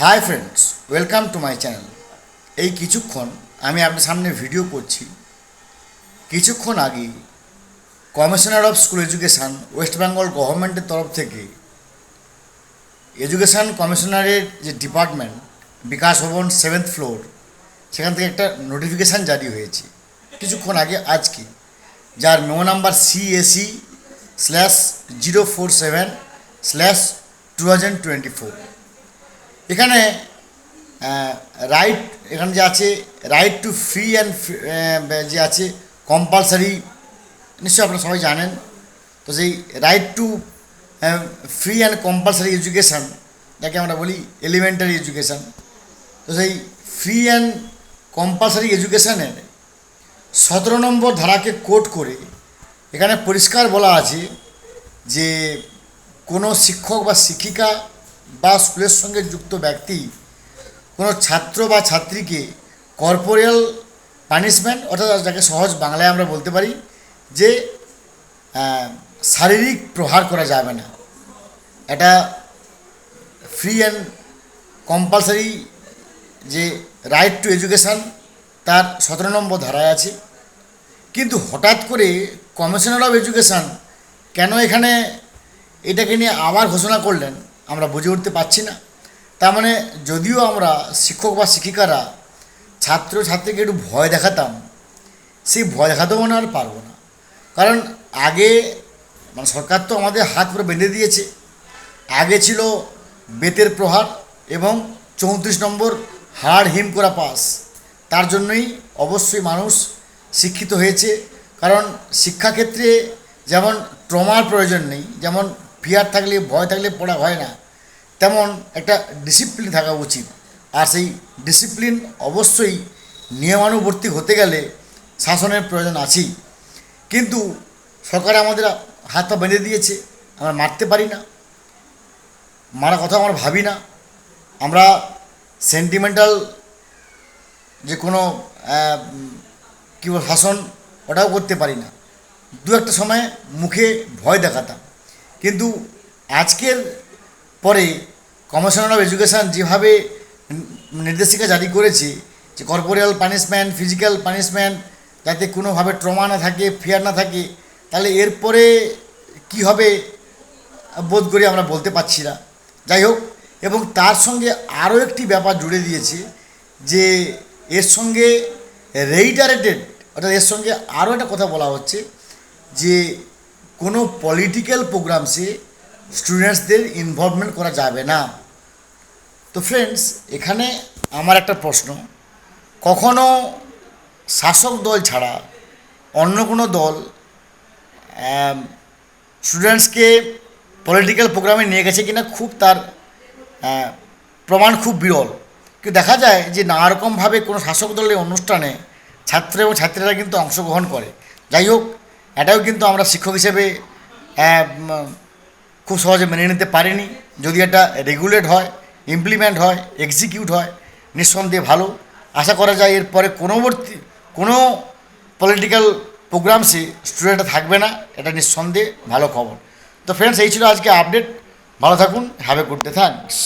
Hi friends welcome to my channel এই কিছুক্ষণ আমি আপনার সামনে ভিডিও করছি। কিছুক্ষণ আগে commissioner of school education West Bengal গভর্নমেন্টের তরফ থেকে এডুকেশান কমিশনারের যে ডিপার্টমেন্ট বিকাশ ভবন সেভেন্থ ফ্লোর সেখান থেকে একটা নোটিফিকেশান জারি হয়েছে। কিছুক্ষণ আগে আজকে, যার memo number CAC slash zero four seven slash two thousand twenty four এখানে রাইট এখানে যে আছে রাইট টু ফ্রি অ্যান্ড যে আছে কম্পালসারি নিশ্চয়ই আপনারা সবাই জানেন। তো সেই right to free and compulsory education যাকে আমরা বলি এলিমেন্টারি এডুকেশান তো সেই ফ্রি অ্যান্ড কম্পালসারি এডুকেশানের সতেরো নম্বর ধারাকে কোট করে এখানে পরিষ্কার বলা আছে যে কোনো শিক্ষক বা শিক্ষিকা বা স্কুলের সঙ্গে যুক্ত ব্যক্তি, কোনো ছাত্র বা ছাত্রীকে কর্পোরিয়াল পানিশমেন্ট অর্থাৎ যাকে সহজ বাংলায় আমরা বলতে পারি, যে শারীরিক প্রহার করা যাবে না। এটা ফ্রি অ্যান্ড কম্পালসারি যে রাইট টু এডুকেশান তার সতেরো নম্বর ধারায় আছে। কিন্তু হঠাৎ করে কমিশনার অফ এডুকেশান কেন এখানে এটাকে নিয়ে আবার ঘোষণা করলেন? আমরা বুঝে উঠতে পারছি না। তার মানে যদিও আমরা শিক্ষক বা শিক্ষিকারা ছাত্র ছাত্রীকে একটু ভয় দেখাতাম, সেই ভয় দেখাতেও মনে আর পারব না। কারণ আগে মানে সরকার তো আমাদের হাত পুরো বেঁধে দিয়েছে। আগে ছিল বেতের প্রহার এবং চৌত্রিশ নম্বর হাড় হিম করা পাস। তার জন্যই অবশ্যই মানুষ শিক্ষিত হয়েছে। কারণ শিক্ষাক্ষেত্রে যেমন ট্রমার প্রয়োজন নেই, যেমন ফিয়ার থাকলে, ভয় থাকলে পড়া হয় না। তেমন একটা ডিসিপ্লিন থাকা উচিত। আর সেই ডিসিপ্লিন অবশ্যই নিয়মানুবর্তী হতে গেলে শাসনের প্রয়োজন আছেই। কিন্তু সরকার আমাদের হাত পা বেঁধে দিয়েছে, আমরা মারতে পারি না। মারা কথা আমরা ভাবি না। আমরা সেন্টিমেন্টাল যে কোনো কী শাসন ওটাও করতে পারি না। দু একটা সময় মুখে ভয় দেখাতাম। কিন্তু আজকের পরে কমিশনার অফ এডুকেশান যেভাবে নির্দেশিকা জারি করেছে যে কর্পোরিয়াল পানিশমেন্ট ফিজিক্যাল পানিশমেন্ট যাতে কোনোভাবে ট্রমা না থাকে ফিয়ার না থাকে, তাহলে এরপরে কি হবে বোধ করি আমরা বলতে পারছি না। যাই হোক, এবং তার সঙ্গে আরও একটি ব্যাপার জুড়ে দিয়েছে যে এর সঙ্গে রেইটারেটেড অর্থাৎ এর সঙ্গে আরও একটা কথা বলা হচ্ছে যে কোনো পলিটিক্যাল প্রোগ্রামসে স্টুডেন্টসদের ইনভলভমেন্ট করা যাবে না। তো ফ্রেন্ডস এখানে আমার একটা প্রশ্ন। কখনো শাসক দল ছাড়া অন্য কোনো দল স্টুডেন্টসকে পলিটিক্যাল প্রোগ্রামে নিয়ে গেছে কিনা খুব তার প্রমাণ খুব বিরল। কিন্তু দেখা যায় যে নানা রকমভাবে কোনো শাসক দলের অনুষ্ঠানে ছাত্র এবং ছাত্রীরা কিন্তু অংশগ্রহণ করে। যাই হোক এটাও কিন্তু আমরা শিক্ষক হিসেবে খুব সহজে মেনে নিতে পারিনি। যদি এটা রেগুলেট হয় ইমপ্লিমেন্ট হয় এক্সিকিউট হয়, নিঃসন্দেহে ভালো। আশা করা যায় এরপরে কোনোবর্তী, কোনো পলিটিক্যাল প্রোগ্রামসে স্টুডেন্টরা থাকবে না, এটা নিঃসন্দেহে ভালো খবর। তো ফ্রেন্ডস এই ছিল আজকে আপডেট ভালো থাকুন have a good day thanks